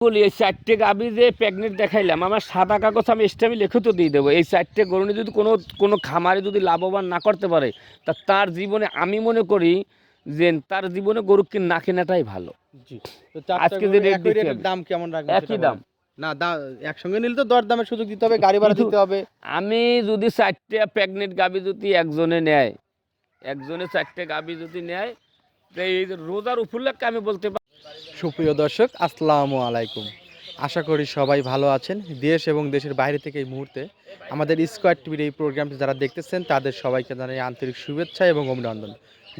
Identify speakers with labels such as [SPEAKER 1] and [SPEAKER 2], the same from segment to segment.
[SPEAKER 1] বলি এই চারটে গাবি যে প্রেগনেন্ট দেখাইলাম আমার সাদা কাগজ আমি স্টামি লিখে তো দিয়ে দেবো এই চারটে গরু নিয়ে যদি কোনো কোনো খামারে যদি লাভবান না করতে পারে তা তার জীবনে আমি মনে করি যে তার জীবনে গরু কি না কেনাটাই ভালো আজকে যে আমি।
[SPEAKER 2] দাম কেমন রাখবেন
[SPEAKER 1] একই দাম।
[SPEAKER 2] না একসঙ্গে নিলে তো দর দামের সুযোগ দিতে হবে গাড়ি ভাড়া দিতে হবে
[SPEAKER 1] আমি যদি চারটে প্রেগনেন্ট গাবি যদি একজনে নেয় একজনে চারটে গাবি যদি নেয় এই রোজার উপলক্ষে আমি বলতে পারি
[SPEAKER 2] সুপ্রিয় দর্শক, আসসালামু আলাইকুম। আশা করি সবাই ভালো আছেন। দেশ এবং দেশের বাইরে থেকে এই মুহূর্তে আমাদের স্কোয়ার টিভির এই প্রোগ্রামটি যারা দেখতেছেন, তাদের সবাইকে জানাই আন্তরিক শুভেচ্ছা এবং অভিনন্দন।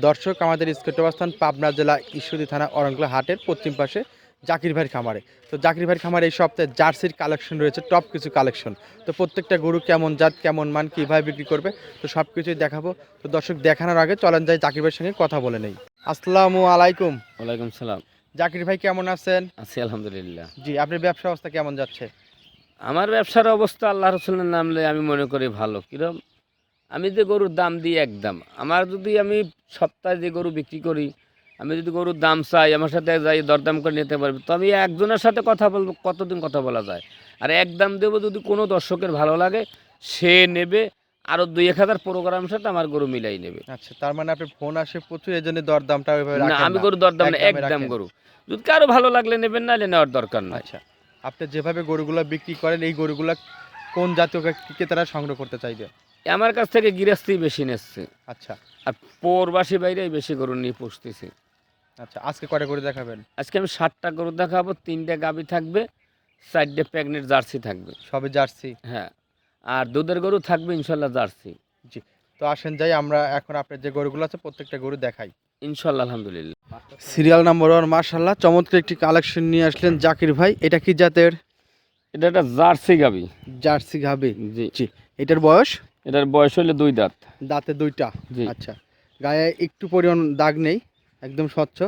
[SPEAKER 2] দর্শক, আমাদের স্কোয়ার অবস্থান পাবনা জেলা ঈশ্বরী থানা অরঙ্গলা হাটের পশ্চিম পাশে জাকির ভাইয়ের খামারে। তো জাকির ভাইয়ের খামারে এই সপ্তাহে জার্সির কালেকশন রয়েছে, টপ কিছু কালেকশন। তো প্রত্যেকটা গরু কেমন জাত, কেমন মান, কীভাবে বিক্রি করবে, তো সব কিছুই দেখাবো। তো দর্শক, দেখানোর আগে চলেন যাই জাকির ভাইয়ের সঙ্গে কথা বলে নেই। আসসালামু আলাইকুম।
[SPEAKER 1] ওয়ালাইকুম সালাম।
[SPEAKER 2] জাকির ভাই কেমন আছেন?
[SPEAKER 1] আছি আলহামদুলিল্লাহ।
[SPEAKER 2] জি আপনার ব্যবসা অবস্থা কেমন যাচ্ছে?
[SPEAKER 1] আমার ব্যবসার অবস্থা আল্লাহ রসুলের নামলে আমি মনে করি ভালো। কিরম? আমি যে গরুর দাম দিই একদম। আমার যদি আমি সপ্তাহে যে গরু বিক্রি করি আমি যদি গরুর দাম চাই আমার সাথে যাই দরদাম করে নিতে পারবি তো আমি একজনের সাথে কথা বলব কতদিন কথা বলা যায়? আর একদম দেবো যদি কোনো দর্শকের ভালো লাগে সে নেবে আরও দুই এক হাজার প্রোগ্রামের সাথে আমার গরু মিলাই নেবে।
[SPEAKER 2] আচ্ছা তার মানে আপনি ফোন আসে প্রচুর এই জন্য দরদামটা ওইভাবে
[SPEAKER 1] না আমি। গরু দরদাম না
[SPEAKER 2] একদম
[SPEAKER 1] গরু। যদি কারও ভালো লাগলে নেবেন না নেওয়ার দরকার না
[SPEAKER 2] আচ্ছা আপনি যেভাবে গরুগুলো বিক্রি করেন এই গরুগুলো কোন জাতীয় ক্রেতারা সংগ্রহ করতে চাইবে?
[SPEAKER 1] আমার কাছ থেকে গৃহস্থী বেশি নিচ্ছে।
[SPEAKER 2] আচ্ছা।
[SPEAKER 1] আর পৌরবাসী বাইরেই বেশি গরু নিয়ে পুষতেছি।
[SPEAKER 2] আচ্ছা আজকে কয়টা করে দেখাবেন?
[SPEAKER 1] আজকে আমি ষাটটা গরু দেখাবো তিনটে গাবি থাকবে চারটে প্যাগনেট জার্সি থাকবে।
[SPEAKER 2] সবে জার্সি?
[SPEAKER 1] হ্যাঁ। আর দুধের গরু থাকবে ইনশাল্লাহ জার্সি।
[SPEAKER 2] জি তো আসেন যাই আমরা এখন আপনার যে গরুগুলো আছে প্রত্যেকটা গরু দেখাই।
[SPEAKER 1] ইনশাল্লাহ আলহামদুলিল্লাহ।
[SPEAKER 2] সিরিয়াল নাম্বার ওয়ান মার্শাল্লাহ চমৎকার একটি কালেকশন নিয়ে আসলেন জাকির ভাই। এটা কি জাতের?
[SPEAKER 1] এটা একটা জার্সি গাবি।
[SPEAKER 2] জার্সি গাবে?
[SPEAKER 1] জি।
[SPEAKER 2] এটার বয়স?
[SPEAKER 1] এটার বয়স হলে দুই দাঁত।
[SPEAKER 2] দাঁতে দুইটা?
[SPEAKER 1] জি।
[SPEAKER 2] আচ্ছা গায়ে একটু পরিমাণ দাগ নেই একদম স্বচ্ছ।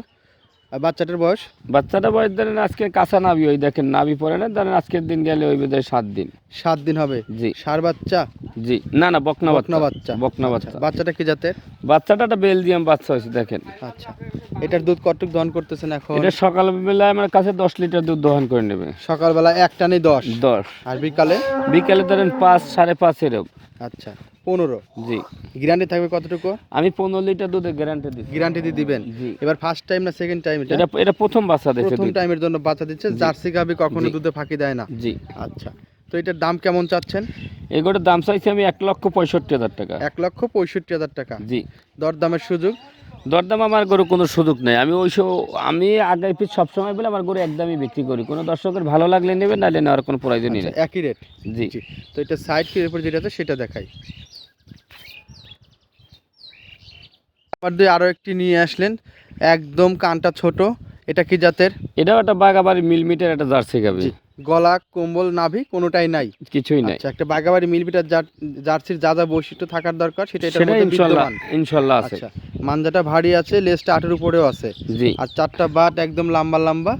[SPEAKER 2] আর বাচ্চাটার বয়স?
[SPEAKER 1] বাচ্চাটা বয়স ধরেন আজকে কাঁচা নাবি ওই দেখেন নাবি পরে না ধরেন আজকের দিন গেলে ওই বোধহয় সাত দিন।
[SPEAKER 2] সাত দিন হবে?
[SPEAKER 1] জি।
[SPEAKER 2] সার বাচ্চা?
[SPEAKER 1] জি। না না বকনা
[SPEAKER 2] বকনা
[SPEAKER 1] বাচ্চা। বকনা
[SPEAKER 2] আচ্ছা,
[SPEAKER 1] বাচ্চা।
[SPEAKER 2] বাচ্চাটা কি জাতের?
[SPEAKER 1] বাচ্চাটা একটা বেলজিয়াম বাচ্চা হয়েছে দেখেন।
[SPEAKER 2] আচ্ছা। এটার দুধ কতটুক দহন করতেছেন এখন?
[SPEAKER 1] এটা সকালবেলায় আমার কাছে দশ লিটার দুধ দহন করে নেবে।
[SPEAKER 2] সকালবেলা এক টানে দশ?
[SPEAKER 1] দশ।
[SPEAKER 2] আর বিকালে?
[SPEAKER 1] বিকেলে ধরেন পাঁচ সাড়ে পাঁচ এরকম।
[SPEAKER 2] আচ্ছা। পনেরো।
[SPEAKER 1] জি।
[SPEAKER 2] গ্যারান্টি থাকবে কতটুকু?
[SPEAKER 1] আমি পনেরো লিটার দুধের গ্যারান্টি দিই
[SPEAKER 2] গ্যারান্টি দিয়ে দিবেন?
[SPEAKER 1] জি।
[SPEAKER 2] এবার ফার্স্ট টাইম না সেকেন্ড টাইম
[SPEAKER 1] এটা? এটা প্রথম বাচ্চা দিচ্ছে
[SPEAKER 2] প্রথম টাইমের জন্য বাচ্চা দিচ্ছে। জার্সি গাবি কখনো দুধে ফাঁকি দেয় না।
[SPEAKER 1] জি।
[SPEAKER 2] আচ্ছা। তো এটার দাম কেমন চাচ্ছেন?
[SPEAKER 1] এগুলোর দাম চাইছি আমি এক লক্ষ পঁয়ষট্টি হাজার টাকা।
[SPEAKER 2] এক লক্ষ পঁয়ষট্টি হাজার টাকা।
[SPEAKER 1] জি।
[SPEAKER 2] দরদামের সুযোগ।
[SPEAKER 1] দরদাম আমার গরু কোনো সুযোগ নেই। আমি ওই সব আমি আগে পিছ সবসময় বলে আমার গরু একদমই বিক্রি করি। কোনো দর্শকের ভালো লাগলে নেবে নাহলে নেওয়ার কোনো প্রয়োজনই
[SPEAKER 2] আচ্ছা,
[SPEAKER 1] নেই।
[SPEAKER 2] একই রেট
[SPEAKER 1] জি।
[SPEAKER 2] তো এটা সাইড কির উপর যেটা আছে সেটা দেখাই। আবার দুই আরও একটি নিয়ে আসলেন। একদম কানটা ছোট। এটা কি জাতের?
[SPEAKER 1] এটাও একটা বাগাবাড়ি মিলমিটার একটা জার্সি গাবি।
[SPEAKER 2] গলা কম্বল নাভি কোনোটাই নাই।
[SPEAKER 1] কিছুই নাই।
[SPEAKER 2] আচ্ছা একটা বাগাবাড়ি মিলবিটার জার্সির যা যা বৈশিষ্ট্য থাকার দরকার সেটা এটার মধ্যে ইনশাআল্লাহ
[SPEAKER 1] ইনশাল্লাহ আছে।
[SPEAKER 2] আচ্ছা মাঞ্জাটা ভারী আছে লেজটা আটের উপরেও আছে।
[SPEAKER 1] জি।
[SPEAKER 2] আর চারটা বাট একদম লম্বা লম্বা।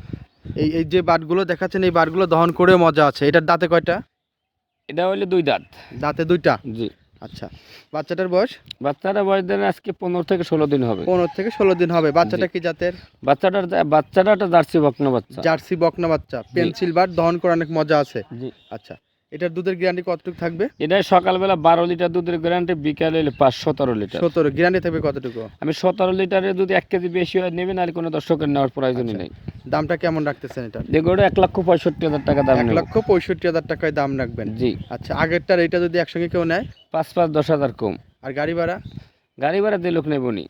[SPEAKER 2] এই এই যে বাটগুলো দেখাচ্ছেন এই বাটগুলো দহন করেও মজা আছে। এটার দাঁতে কয়টা?
[SPEAKER 1] এটা হইলে দুই দাঁত।
[SPEAKER 2] দাঁতে দুইটা?
[SPEAKER 1] জি।
[SPEAKER 2] আচ্ছা বাচ্চাটার বয়স?
[SPEAKER 1] বাচ্চাটা বয়স দেন আজকে পনেরো থেকে ষোলো দিন হবে।
[SPEAKER 2] পনেরো থেকে ষোলো দিন হবে। বাচ্চাটা কি জাতের?
[SPEAKER 1] বাচ্চাটার বাচ্চাটা একটা জার্সি বকনা বাচ্চা।
[SPEAKER 2] জার্সি বকনা বাচ্চা। পেন্সিল বার দহন করে অনেক মজা আছে। আচ্ছা এটার দুধের গ্যারান্টি কতটুকু থাকবে?
[SPEAKER 1] এটা সকালবেলা বারো লিটার দুধের গ্যারান্টি বিকালে হলে পাঁচ সতেরো লিটার।
[SPEAKER 2] সতেরো গ্যারান্টি থাকবে কতটুকু?
[SPEAKER 1] আমি সতেরো লিটারের যদি এক কেজি বেশি হয় নেবেন আর কোনো দর্শকের নেওয়ার প্রয়োজনই
[SPEAKER 2] আচ্ছা।
[SPEAKER 1] নেই।
[SPEAKER 2] দামটা কেমন রাখতেছেন এটা?
[SPEAKER 1] এগুলো এক লক্ষ পঁয়ষট্টি হাজার টাকা দাম
[SPEAKER 2] এক
[SPEAKER 1] নেব।
[SPEAKER 2] লক্ষ পঁয়ষট্টি হাজার টাকায় দাম রাখবেন?
[SPEAKER 1] জি।
[SPEAKER 2] আচ্ছা আগেরটার এটা যদি একসঙ্গে কেউ নেয়?
[SPEAKER 1] পাঁচ পাঁচ দশ হাজার কম।
[SPEAKER 2] আর গাড়ি ভাড়া?
[SPEAKER 1] গাড়ি ভাড়া দিয়ে লোক নেবনি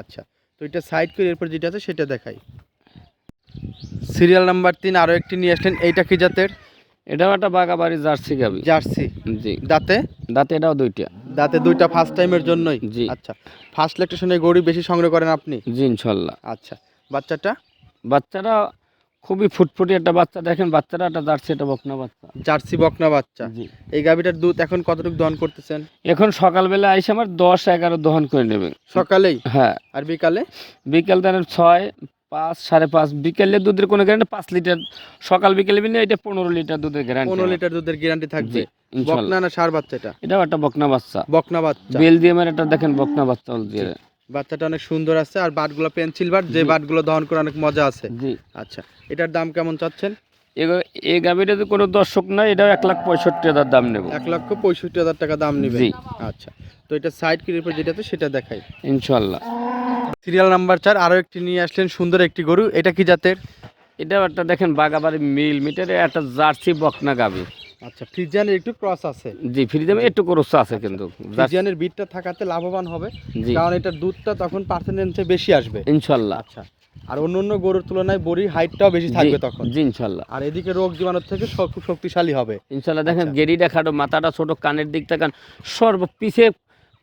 [SPEAKER 2] আচ্ছা তো এটা সাইড করে এরপর যেটা আছে সেটা দেখাই। সিরিয়াল নাম্বার তিন আরও একটি নিয়ে আসলেন এইটা কি জাতের?
[SPEAKER 1] এটাও একটা বাগাবাড়ি জার্সি গাবি।
[SPEAKER 2] জার্সি?
[SPEAKER 1] জি।
[SPEAKER 2] দাঁতে?
[SPEAKER 1] দাঁতে এটাও দুইটা।
[SPEAKER 2] দাঁতে দুইটা ফার্স্ট টাইমের জন্যই?
[SPEAKER 1] জি।
[SPEAKER 2] আচ্ছা। ফার্স্ট লেকটেশনে গরু বেশি সংগ্রহ করেন আপনি?
[SPEAKER 1] জি ইনশাল্লাহ।
[SPEAKER 2] আচ্ছা। বাচ্চাটা?
[SPEAKER 1] বাচ্চারা খুবই ফুটফুটি একটা বাচ্চা। দেখেন বাচ্চারা একটা জার্সি একটা বকনা বাচ্চা।
[SPEAKER 2] জার্সি বকনা বাচ্চা। এই গাভিটার দুধ এখন কতটুকু দহন করতেছেন?
[SPEAKER 1] এখন সকালবেলা আইসে আমার দশ এগারো দহন করে নেবে।
[SPEAKER 2] সকালেই?
[SPEAKER 1] হ্যাঁ।
[SPEAKER 2] আর বিকালে?
[SPEAKER 1] বিকেল ধরেন ছয় পাঁচ সাড়ে পাঁচ বিকেলে দুধের কোনো গ্যারান্টি পাঁচ লিটার সকাল বিকেলে মিলে এটা পনেরো লিটার দুধের গ্যারান্টি
[SPEAKER 2] পনেরো লিটার দুধের গ্যারান্টি থাকবে। বকনা না সার বাচ্চা এটা?
[SPEAKER 1] এটাও একটা বকনা বাচ্চা।
[SPEAKER 2] বকনা বাচ্চা।
[SPEAKER 1] বেলজিয়ামের একটা দেখেন বকনা বাচ্চা দিয়ে
[SPEAKER 2] বাচ্চাটা অনেক সুন্দর আছে আর বাটগুলো পেন্সিল বাট যে। বাটগুলো দহন করে অনেক মজা আছে।
[SPEAKER 1] জি।
[SPEAKER 2] আচ্ছা এটার দাম কেমন চাচ্ছেন?
[SPEAKER 1] এই গাভিটা তো কোনো দর্শক নাই এটাও এক লাখ পঁয়ষট্টি হাজার দাম নেব।
[SPEAKER 2] এক লক্ষ পঁয়ষট্টি হাজার টাকা দাম নেবে
[SPEAKER 1] জি।
[SPEAKER 2] আচ্ছা তো এটা সাইড কিরির পর যেটাতে সেটা দেখাই।
[SPEAKER 1] ইনশাল্লাহ।
[SPEAKER 2] সিরিয়াল নাম্বার চার আরও একটি নিয়ে আসলেন সুন্দর একটি গরু। এটা কি জাতের?
[SPEAKER 1] এটাও একটা দেখেন বাগাবাড়ি মিল মিটারে একটা জার্সি বকনা গাভি।
[SPEAKER 2] আচ্ছা ফ্রিজিয়ানের একটু ক্রস আছে।
[SPEAKER 1] জি একটু করস আছে কিন্তু
[SPEAKER 2] ফ্রিজিয়ানের বিটটা থাকাতে লাভবান হবে কারণ এটার দুধটা তখন পার্সেন্টেজে বেশি আসবে।
[SPEAKER 1] ইনশাল্লাহ।
[SPEAKER 2] আচ্ছা আর অন্য অন্য গরুর তুলনায় বড়ির হাইটটাও বেশি থাকবে তখন।
[SPEAKER 1] জি ইনশাল্লাহ।
[SPEAKER 2] আর এদিকে রোগ জীবাণুর থেকে খুব শক্তিশালী হবে।
[SPEAKER 1] ইনশাল্লাহ দেখেন
[SPEAKER 2] আচ্ছা।
[SPEAKER 1] গেরিটা খাটো মাথাটা ছোট কানের দিক তাকান সর্ব পিছে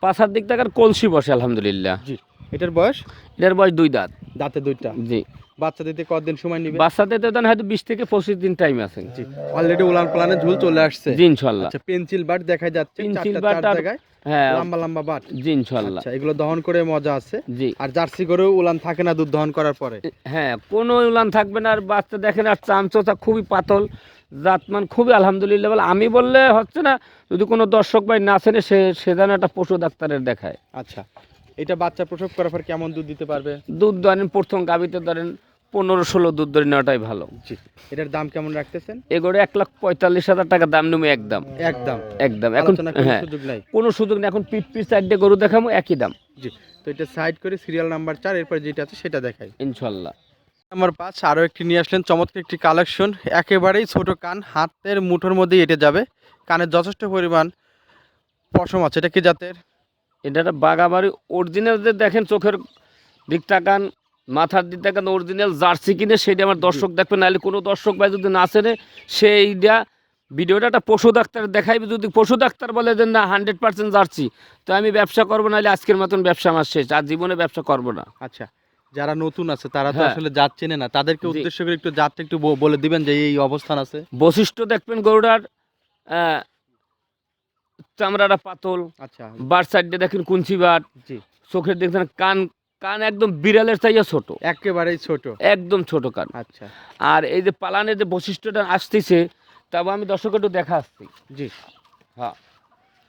[SPEAKER 1] পাশার দিক তাকান কলসি বসে আলহামদুলিল্লাহ।
[SPEAKER 2] জি। এটার বয়স?
[SPEAKER 1] এটার বয়স দুই দাঁত।
[SPEAKER 2] দাঁতে দুইটা?
[SPEAKER 1] জি।
[SPEAKER 2] বাচ্চা দিতে কতদিন সময় নিবে?
[SPEAKER 1] বাচ্চাতে তো দেন হয়তো বিশ থেকে পঁচিশ দিন টাইম আছে।
[SPEAKER 2] জি। অলরেডি উলান পালানে ঝুল চলে আসছে।
[SPEAKER 1] জি ইনশাল্লাহ।
[SPEAKER 2] আচ্ছা পেন্সিল বাট দেখা যাচ্ছে
[SPEAKER 1] পেন্সিল বাট
[SPEAKER 2] জায়গায়।
[SPEAKER 1] হ্যাঁ।
[SPEAKER 2] লম্বা লম্বা বাট
[SPEAKER 1] জি ইনশাল্লাহ।
[SPEAKER 2] আচ্ছা এগুলো দহন করে মজা আছে।
[SPEAKER 1] জি।
[SPEAKER 2] আর জার্সি গরু উলান থাকে না দুধ দহন করার পরে।
[SPEAKER 1] হ্যাঁ কোনো উলান থাকবে না। আর বাচ্চা দেখেন আর চামচোচা খুবই পাতল জাতমান খুবই আলহামদুলিল্লাহ। বলে আমি বললে হচ্ছে না যদি কোনো দর্শক ভাই না চেনে সে সে যেন একটা পশু ডাক্তারের দেখায়।
[SPEAKER 2] আচ্ছা। এটা বাচ্চা প্রসব করার পর কেমন দুধ দিতে পারবে?
[SPEAKER 1] দুধ ধরেন প্রথম গাভিতে ধরেন পনেরো ষোলো দুধ ধরে নেওয়াটাই ভালো।
[SPEAKER 2] জি। এটার দাম কেমন রাখতেছেন?
[SPEAKER 1] এগুলো এক লাখ পঁয়তাল্লিশ হাজার টাকা দাম নেব একদম।
[SPEAKER 2] একদম।
[SPEAKER 1] একদম। এখন হ্যাঁ
[SPEAKER 2] সুযোগ নাই।
[SPEAKER 1] কোনো সুযোগ নেই। এখন পিট পিট সাইডে গরু দেখাবো একই দাম।
[SPEAKER 2] জি। তো এটা সাইড করে সিরিয়াল নাম্বার চার এরপর যেটা আছে সেটা দেখাই।
[SPEAKER 1] ইনশাল্লাহ।
[SPEAKER 2] আমার পাঁচ আরও একটি নিয়ে আসলেন চমৎকার একটি কালেকশন। একেবারেই ছোট কান হাতের মুঠোর মধ্যেই এটে যাবে। কানের যথেষ্ট পরিমাণ পশম আছে। এটা কি জাতের?
[SPEAKER 1] এটা একটা বাগাবাড়ি অরিজিনাল যে দেখেন চোখের দিক তাকান মাথার দিক তাকান অরিজিনাল জার্সি কিনে সেটা আমার দর্শক দেখবে নাহলে কোনো দর্শক ভাই যদি না চেনে সেইটা ভিডিওটা একটা পশু ডাক্তার দেখাইবে যদি পশু ডাক্তার বলে যে না হান্ড্রেড পার্সেন্ট জার্সি তো আমি ব্যবসা করব নাহলে আজকের মতন ব্যবসা আমার শেষ আর জীবনে ব্যবসা করব না।
[SPEAKER 2] আচ্ছা যারা নতুন আছে তারা তো
[SPEAKER 1] হ্যাঁ।
[SPEAKER 2] আসলে জাত চেনে না। তাদেরকে উদ্দেশ্য করে একটু জাতটা একটু বলে দিবেন যে এই অবস্থান আছে।
[SPEAKER 1] বৈশিষ্ট্য দেখবেন গরুটার চামড়াটা পাতল
[SPEAKER 2] আচ্ছা।
[SPEAKER 1] বার সাইডে দেখেন কুঞ্চি বাট।
[SPEAKER 2] জি।
[SPEAKER 1] চোখের দেখছেন কান কান একদম বিড়ালের সাইজে ছোট।
[SPEAKER 2] একেবারেই ছোট।
[SPEAKER 1] একদম ছোট কান।
[SPEAKER 2] আচ্ছা।
[SPEAKER 1] আর এই যে পালানের যে বৈশিষ্ট্যটা আসতেছে তারপর আমি দর্শক একটু দেখা আসছি।
[SPEAKER 2] জি।
[SPEAKER 1] হ্যাঁ।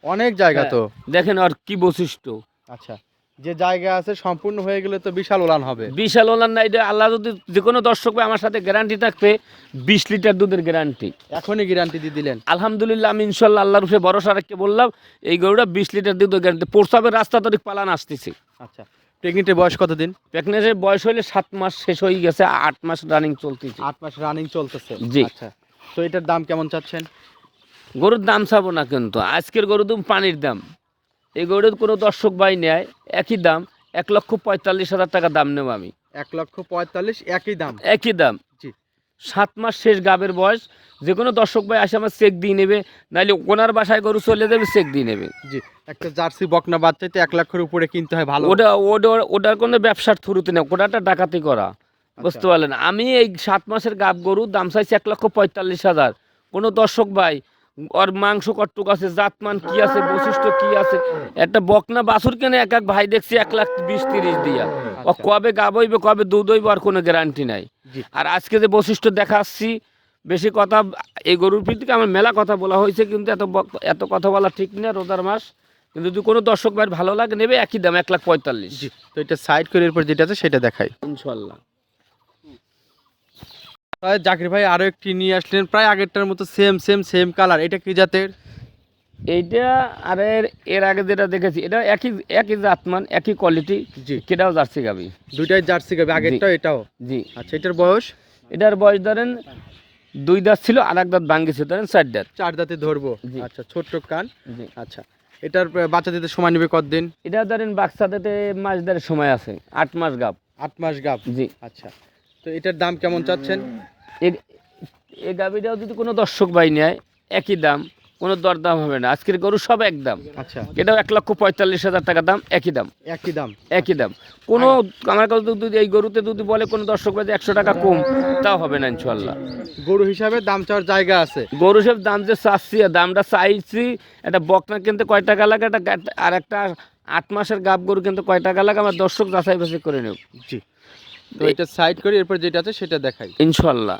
[SPEAKER 2] অনেক জায়গা
[SPEAKER 1] হ্যাঁ।
[SPEAKER 2] তো।
[SPEAKER 1] দেখেন আর কি বৈশিষ্ট্য।
[SPEAKER 2] আচ্ছা। যে জায়গা আছে সম্পূর্ণ হয়ে গেলে তো বিশাল ওলান হবে।
[SPEAKER 1] বিশাল ওলান না এটা আল্লাহ যদি যে কোনো দর্শক ভাই আমার সাথে গ্যারান্টি থাকবে বিশ লিটার দুধের গ্যারান্টি
[SPEAKER 2] এখনই গ্যারান্টি দিয়ে দিলেন।
[SPEAKER 1] আলহামদুলিল্লাহ আমি ইনশাল্লাহ আল্লাহর উপরে ভরসা রাখতে বললাম এই গরুটা বিশ লিটার দুধের গ্যারান্টি প্রস্তাবের রাস্তা তরিক পালান আসতেছি।
[SPEAKER 2] আচ্ছা প্রেগনেন্টের বয়স কতদিন?
[SPEAKER 1] প্রেগনেন্সির বয়স হলে সাত মাস শেষ হয়ে গেছে আট মাস রানিং চলতেছে।
[SPEAKER 2] আট মাস রানিং চলতেছে।
[SPEAKER 1] জি।
[SPEAKER 2] আচ্ছা তো এটার দাম কেমন চাচ্ছেন?
[SPEAKER 1] গরুর দাম চাবো না কিন্তু আজকের গরু তো পানির দাম। এই গরুর কোনো দর্শক ভাই নেয় একই দাম এক লক্ষ পঁয়তাল্লিশ হাজার টাকা দাম নেব আমি।
[SPEAKER 2] এক লক্ষ পঁয়তাল্লিশ একই দাম।
[SPEAKER 1] একই দাম।
[SPEAKER 2] জি।
[SPEAKER 1] সাত মাস শেষ গাবের বয়স যে কোনো দর্শক ভাই আসে আমার চেক দিয়ে নেবে নাহলে ওনার বাসায় গরু চলে যাবে চেক দিয়ে নেবে।
[SPEAKER 2] জি একটা জার্সি বকনা বাচ্চাতে এক লাখের উপরে কিনতে হয় ভালো।
[SPEAKER 1] ওটা ওটা ওটার কোনো ব্যবসার থ্রুতে নেই ওটাটা ডাকাতি করা বুঝতে পারলেন? আমি এই সাত মাসের গাব গরু দাম চাইছি এক লক্ষ পঁয়তাল্লিশ হাজার। কোনো দর্শক ভাই ওর মাংস কট্টুক আছে জাতমান কি আছে বৈশিষ্ট্য কি আছে? একটা বকনা বাছুর কেনে এক এক ভাই দেখছি এক লাখ বিশ তিরিশ দিয়া। ও কবে গাবইবে কবে দুধ হইবে আর কোনো গ্যারান্টি নাই। আর আজকে যে বৈশিষ্ট্য দেখাচ্ছি বেশি কথা এই গরুর ভিত্তিকে আমার মেলা কথা বলা হয়েছে কিন্তু এত এত কথা বলা ঠিক না রোজার মাস। কিন্তু যদি কোনো দর্শক ভাইয়ের ভালো লাগে নেবে একই দাম এক লাখ পঁয়তাল্লিশ।
[SPEAKER 2] তো এটা সাইড করে এরপর যেটা আছে সেটা দেখাই।
[SPEAKER 1] ইনশাল্লাহ।
[SPEAKER 2] জাকির ভাই আরও একটি নিয়ে আসলেন প্রায় আগেরটার মতো সেম সেম সেম কালার এটা কি জাতের?
[SPEAKER 1] এইটা আর এর আগে যেটা দেখেছি এটা একই একই জাতমান একই কোয়ালিটি
[SPEAKER 2] জি।
[SPEAKER 1] কেটাও জার্সি গাবি।
[SPEAKER 2] দুইটাই জার্সি গাবে আগেরটাও এটাও?
[SPEAKER 1] জি।
[SPEAKER 2] আচ্ছা এটার বয়স?
[SPEAKER 1] এটার বয়স ধরেন দুই দাঁত ছিল আর এক দাঁত ভাঙ্গিছে ধরেন চার দাঁত।
[SPEAKER 2] চার দাঁতে ধরবো?
[SPEAKER 1] জি।
[SPEAKER 2] আচ্ছা ছোট্ট কান?
[SPEAKER 1] জি।
[SPEAKER 2] আচ্ছা এটার বাচ্চা দিতে সময় নেবে কতদিন?
[SPEAKER 1] এটা ধরেন বাক্সাতে মাস দেড় সময় আছে আট মাস গাব।
[SPEAKER 2] আট মাস গাব?
[SPEAKER 1] জি।
[SPEAKER 2] আচ্ছা তো এটার দাম কেমন চাচ্ছেন?
[SPEAKER 1] এ- এই গাবিটাও যদি কোনো দর্শক ভাই নেয় একই দাম কোনো দরদাম হবে না। আজকের গরু সব এক দাম।
[SPEAKER 2] আচ্ছা।
[SPEAKER 1] এটাও এক লক্ষ পঁয়তাল্লিশ হাজার টাকা দাম একই দাম।
[SPEAKER 2] একই দাম।
[SPEAKER 1] একই দাম। কোনো আমার কাছে যদি এই গরুতে যদি বলে কোনো দর্শক ভাই একশো টাকা কম তাও হবে না ইনশাল্লাহ
[SPEAKER 2] গরু হিসাবে দাম চাওয়ার জায়গা আছে।
[SPEAKER 1] গরু সব দাম যে চাচ্ছি দামটা চাইছি একটা বকনা কিনতে কয় টাকা লাগে একটা আর একটা আট মাসের গাব গরু কিনতে কয় টাকা লাগে আমার দর্শক যাচাই বাছাই করে নেব।
[SPEAKER 2] জি। তো এটা সাইড করি এরপর যেটা আছে সেটা দেখাই।
[SPEAKER 1] ইনশাল্লাহ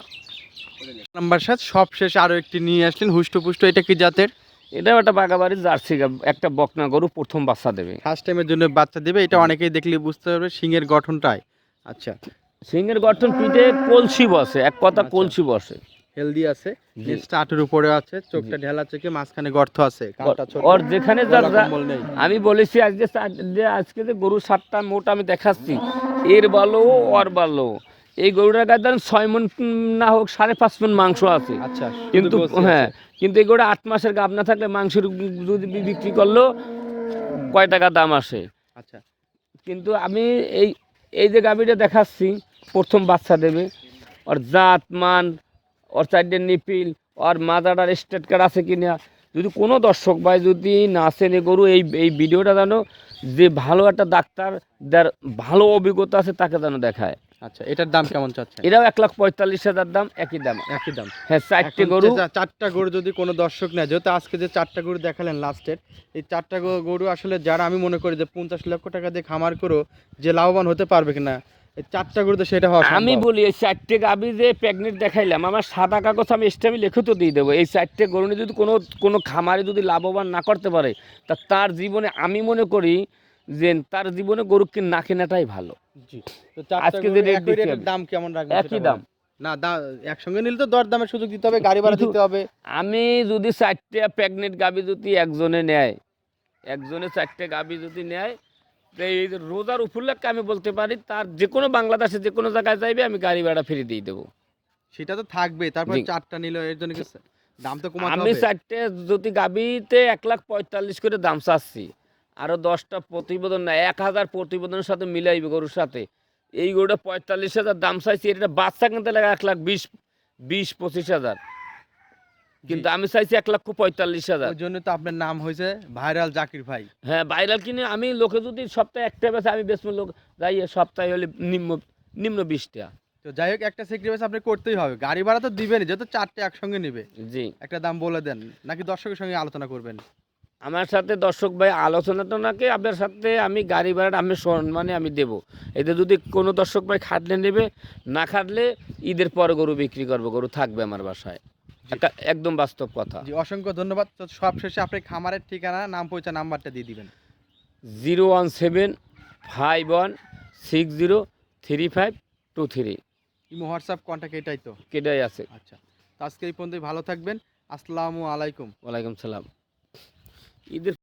[SPEAKER 2] নাম্বার সাত সবশেষ আরও আরও একটি নিয়ে আসলেন হুষ্টপুষ্ট। এটা কি জাতের?
[SPEAKER 1] এটাও একটা বাগাবাড়ির জার্সি একটা বকনা গরু প্রথম বাচ্চা দেবে।
[SPEAKER 2] ফার্স্ট টাইমের জন্য বাচ্চা দেবে এটা অনেকেই দেখলে বুঝতে পারবে সিংয়ের গঠনটাই। আচ্ছা।
[SPEAKER 1] সিংয়ের গঠন পিঠে কলসি বসে এক কথা
[SPEAKER 2] আচ্ছা।
[SPEAKER 1] কলসি বসে।
[SPEAKER 2] হেলদি আছে। নেজটা আটের উপরে আছে চোখটা ঢেলা চোখে মাঝখানে গর্ত আছে
[SPEAKER 1] ওর যেখানে আমি বলেছি আজকে যে আজকে যে গরু সাতটা মোট আমি দেখাচ্ছি এর ভালো ওর ভালো। এই গরুটার গায়ে ধরেন ছয় মন না হোক সাড়ে পাঁচ মন মাংস আছে।
[SPEAKER 2] আচ্ছা
[SPEAKER 1] কিন্তু হ্যাঁ কিন্তু এই গরুটা আট মাসের গাব না থাকলে মাংসের যদি বিক্রি করলেও কয় টাকা দাম আসে?
[SPEAKER 2] আচ্ছা।
[SPEAKER 1] কিন্তু আমি এই এই যে গাভীটা দেখাচ্ছি প্রথম বাচ্চা দেবে ওর জাত মান ওর চারটে নিপিল ওর মাজাটার স্টেট কার্ড আছে কি না? যদি কোনো দর্শক ভাই যদি না চেনে গরু এই এই ভিডিওটা জানো যে ভালো একটা ডাক্তার যার ভালো অভিজ্ঞতা আছে তাকে যেন দেখায়।
[SPEAKER 2] আচ্ছা এটার দাম কেমন চাচ্ছেন?
[SPEAKER 1] এটাও এক লাখ পঁয়তাল্লিশ হাজার দাম একই দাম।
[SPEAKER 2] একই দাম।
[SPEAKER 1] হ্যাঁ চারটে গরু।
[SPEAKER 2] চারটা গরু যদি কোনো দর্শক নেয় যেহেতু আজকে যে চারটা গরু দেখালেন লাস্টের এই চারটা গরু আসলে যারা আমি মনে করি যে পঞ্চাশ লক্ষ টাকা দিয়ে খামার করো যে লাভবান হতে পারবে কিনা চারটা গরু তো সেটা হওয়া
[SPEAKER 1] আমি বলি এই চারটে যে প্রেগনেন্ট দেখাইলাম আমার সাদা কাগজ আমি স্টামে লিখিত দিয়ে দেবো। এই চারটে গরু যদি কোনো কোনো খামারে যদি লাভবান না করতে পারে তা তার জীবনে আমি মনে করি যে তার জীবনে গরু কি না কেনাটাই ভালো। আজকে যে আমি।
[SPEAKER 2] দাম কেমন রাখবেন
[SPEAKER 1] একই দাম।
[SPEAKER 2] না একসঙ্গে নিলে তো দর দামের সুযোগ দিতে হবে গাড়ি ভাড়া দিতে হবে।
[SPEAKER 1] আমি যদি চারটে প্রেগনেন্ট গাভি যদি একজনে নেয় একজনে চারটে গাভি যদি নেয় এই রোজার উপলক্ষে আমি বলতে পারি তার যে কোনো বাংলাদেশে যে কোনো জায়গায় যাইবে আমি গাড়ি ভাড়া ফিরে দিয়ে দেবো।
[SPEAKER 2] সেটা তো থাকবে তারপর চারটা নিল এর জন্য দাম তো কমাতে
[SPEAKER 1] আমি চারটে যদি গাবিতে এক লাখ পঁয়তাল্লিশ করে দাম চাচ্ছি আরও দশটা প্রতিবেদন না এক হাজার প্রতিবেদনের সাথে মিলাইবে গরুর সাথে। এই গরুটা পঁয়তাল্লিশ হাজার দাম চাইছি এটা বাচ্চা কিনতে লাগে এক লাখ বিশ বিশ পঁচিশ হাজার। কিন্তু আমি চাইছি এক লক্ষ পঁয়তাল্লিশ হাজার।
[SPEAKER 2] ওই জন্য তো আপনার নাম হয়েছে ভাইরাল জাকির ভাই।
[SPEAKER 1] হ্যাঁ ভাইরাল কিনে আমি লোকে যদি সপ্তাহে একটা বেছে আমি বেশ লোক যাই সপ্তাহে হলে নিম্ন নিম্ন বিশটা
[SPEAKER 2] তো যাই হোক একটা সেক্রিফাইস আপনি করতেই হবে। গাড়ি ভাড়া তো দিবেনই যেহেতু চারটে একসঙ্গে নেবে।
[SPEAKER 1] জি।
[SPEAKER 2] একটা দাম বলে দেন নাকি দর্শকের সঙ্গে আলোচনা করবেন?
[SPEAKER 1] আমার সাথে দর্শক ভাই আলোচনাটা নাকি আপনার সাথে আমি গাড়ি ভাড়াটা আমি সম্মানে আমি দেবো। এতে যদি কোনো দর্শক ভাই খাটলে নেবে না খাটলে ঈদের পর গরু বিক্রি করব গরু থাকবে আমার বাসায়। একটা একদম বাস্তব কথা।
[SPEAKER 2] জি অসংখ্য ধন্যবাদ। তো সব শেষে আপনি খামারের ঠিকানা নাম পরিচয় নাম্বারটা দিয়ে দিবেন।
[SPEAKER 1] Zero one seven five one six zero three five two three.
[SPEAKER 2] Imo WhatsApp contact এটাই তো?
[SPEAKER 1] কেটাই আছে।
[SPEAKER 2] আচ্ছা তো আজকে এই পর্যন্তই ভালো থাকবেন। আসসালামু আলাইকুম।
[SPEAKER 1] ওয়ালাইকুম সালাম। ঈদের